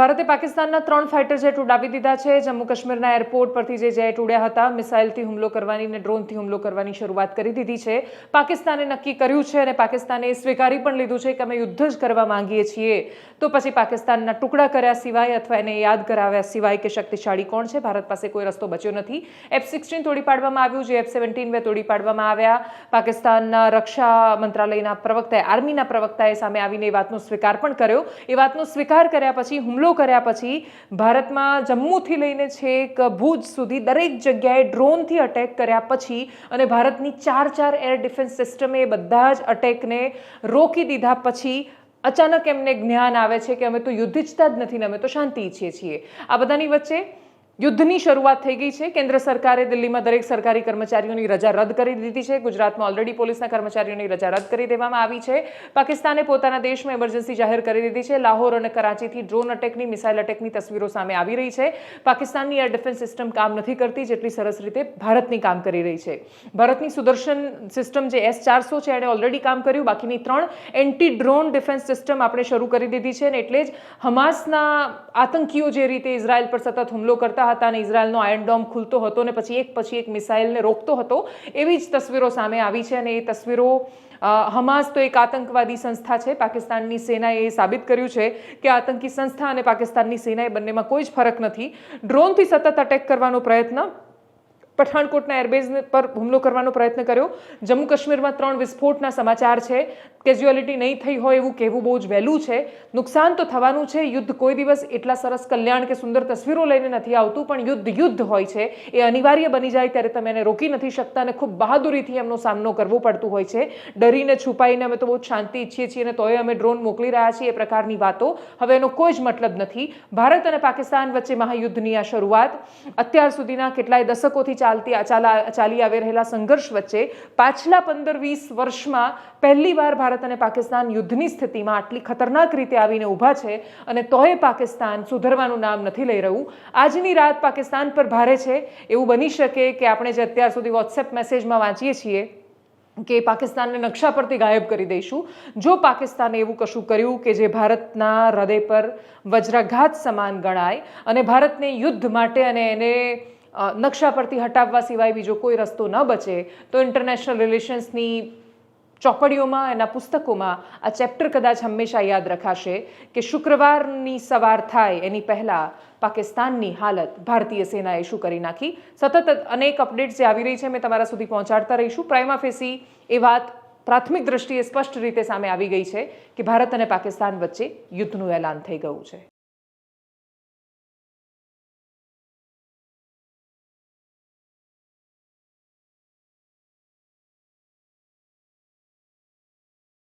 ભારતે પાકિસ્તાનના ત્રણ ફાઇટર જેટ ઉડાવી દીધા છે. જમ્મુ કાશ્મીરના એરપોર્ટ પરથી જે જેટ ઉડ્યા હતા, મિસાઇલથી હુમલો કરવાની અને ડ્રોનથી હુમલો કરવાની શરૂઆત કરી દીધી છે. પાકિસ્તાને નક્કી કર્યું છે અને પાકિસ્તાને સ્વીકારી પણ લીધું છે કે અમે યુદ્ધ જ કરવા માંગીએ છીએ. તો પછી પાકિસ્તાનના ટુકડા કર્યા સિવાય અથવા એને યાદ કરાવ્યા સિવાય કે શક્તિશાળી કોણ છે? ભારત પાસે કોઈ રસ્તો બચ્યો નથી. એફ સિક્સટીન તોડી પાડવામાં આવ્યું જે એફ સેવન્ટીન બે તોડી પાડવામાં આવ્યા. પાકિસ્તાનના રક્ષા મંત્રાલયના પ્રવક્તાએ, આર્મીના પ્રવક્તાએ સામે આવીને એ વાતનો સ્વીકાર પણ કર્યો. એ વાતનો સ્વીકાર કર્યા પછી હુમલો કર્યા પછી ભારતમાં જમ્મુથી લઈને છેક ભુજ સુધી દરેક જગ્યાએ ડ્રોનથી અટેક કર્યા પછી અને ભારતની ચાર ચાર એર ડિફેન્સ સિસ્ટમે બધા જ અટેકને રોકી દીધા પછી અચાનક એમને જ્ઞાન આવે છે કે અમે તો યુદ્ધ ઈચ્છતા જ નથી ને અમે તો શાંતિ ઈચ્છીએ છીએ. આ બધાની વચ્ચે યુદ્ધની શરૂઆત થઈ ગઈ છે. કેન્દ્ર સરકારે દિલ્હીમાં દરેક સરકારી કર્મચારીઓની રજા રદ કરી દીધી છે. ગુજરાતમાં ઓલરેડી પોલીસના કર્મચારીઓની રજા રદ કરી દેવામાં આવી છે. પાકિસ્તાને પોતાના દેશમાં એમરજન્સી જાહેર કરી દીધી છે. લાહોર અને કરાચીથી ડ્રોન અટેકની મિસાઇલ અટેકની તસવીરો સામે આવી રહી છે. પાકિસ્તાનની એર ડિફેન્સ સિસ્ટમ કામ નથી કરતી જેટલી સરસ રીતે ભારતની કામ કરી રહી છે. ભારતની સુદર્શન સિસ્ટમ જે એસ ચારસો છે, એણે ઓલરેડી કામ કર્યું. બાકીની ત્રણ એન્ટી ડ્રોન ડિફેન્સ સિસ્ટમ આપણે શરૂ કરી દીધી છે અને એટલે જ હમાસના આતંકીઓ જે રીતે ઇઝરાયલ પર સતત હુમલો કરતા હતા અને ઇઝરાયલનો આયર્ન ડોમ ખુલતો હતો અને પછી એક પછી એક મિસાઇલને રોકતો હતો. એવી જ તસવીરો સામે આવી છે અને એ તસવીરો હમાસ તો એક આતંકવાદી સંસ્થા છે. પાકિસ્તાનની સેનાએ એ સાબિત કર્યું છે કે આતંકી સંસ્થા અને પાકિસ્તાનની સેનાએ બંનેમાં કોઈ જ ફરક નથી. ડ્રોનથી સતત અટેક કરવાનો પ્રયત્ન પઠાણકોટના એરબેઝ પર હુમલો કરવાનો પ્રયત્ન કર્યો. જમ્મુ કાશ્મીરમાં ત્રણ વિસ્ફોટના સમાચાર છે. કેઝ્યુઅલિટી નહીં થઈ હોય એવું કહેવું બહુ જ વહેલું છે. નુકસાન તો થવાનું છે. યુદ્ધ કોઈ દિવસ એટલા સરસ કલ્યાણ કે સુંદર તસવીરો લઈને નથી આવતું, પણ યુદ્ધ યુદ્ધ હોય છે. એ અનિવાર્ય બની જાય ત્યારે તમે એને રોકી નથી શકતા અને ખૂબ બહાદુરીથી એમનો સામનો કરવો પડતું હોય છે. ડરીને છુપાઈને અમે તો બહુ શાંતિ ઈચ્છીએ છીએ અને તોય અમે ડ્રોન મોકલી રહ્યા છીએ એ પ્રકારની વાતો હવે એનો કોઈ જ મતલબ નથી. ભારત અને પાકિસ્તાન વચ્ચે મહાયુદ્ધની આ શરૂઆત. અત્યાર સુધીના કેટલાય દશકોથી ચાલતી ચાલા આવી રહેલા સંઘર્ષ વચ્ચે પાછલા પંદર વીસ વર્ષમાં પહેલીવાર ભારત અને પાકિસ્તાન યુદ્ધની સ્થિતિમાં આટલી ખતરનાક રીતે આવીને ઊભા છે અને તોય પાકિસ્તાન સુધરવાનું નામ નથી લઈ રહ્યું. આજની રાત પાકિસ્તાન પર ભારે છે. એવું બની શકે કે આપણે જે અત્યાર સુધી વોટ્સએપ મેસેજમાં વાંચીએ છીએ કે પાકિસ્તાનને નકશા પરથી ગાયબ કરી દઈશું. જો પાકિસ્તાને એવું કશું કર્યું કે જે ભારતના હૃદય પર વજ્રાઘાત સમાન ગણાય અને ભારતને યુદ્ધ માટે અને એને નકશા પરથી હટાવવા સિવાય બીજો કોઈ રસ્તો ન બચે, તો ઇન્ટરનેશનલ રિલેશન્સની ચોપડીઓમાં, એના પુસ્તકોમાં આ ચેપ્ટર કદાચ હંમેશા યાદ રખાશે કે શુક્રવારની સવાર થાય એની પહેલાં પાકિસ્તાનની હાલત ભારતીય સેનાએ શું કરી નાખી. સતત અનેક અપડેટ્સ જે આવી રહી છે, મેં તમારા સુધી પહોંચાડતા રહીશું. પ્રાઇમા ફેસી એ વાત પ્રાથમિક દ્રષ્ટિએ સ્પષ્ટ રીતે સામે આવી ગઈ છે કે ભારત અને પાકિસ્તાન વચ્ચે યુદ્ધનું એલાન થઈ ગયું છે.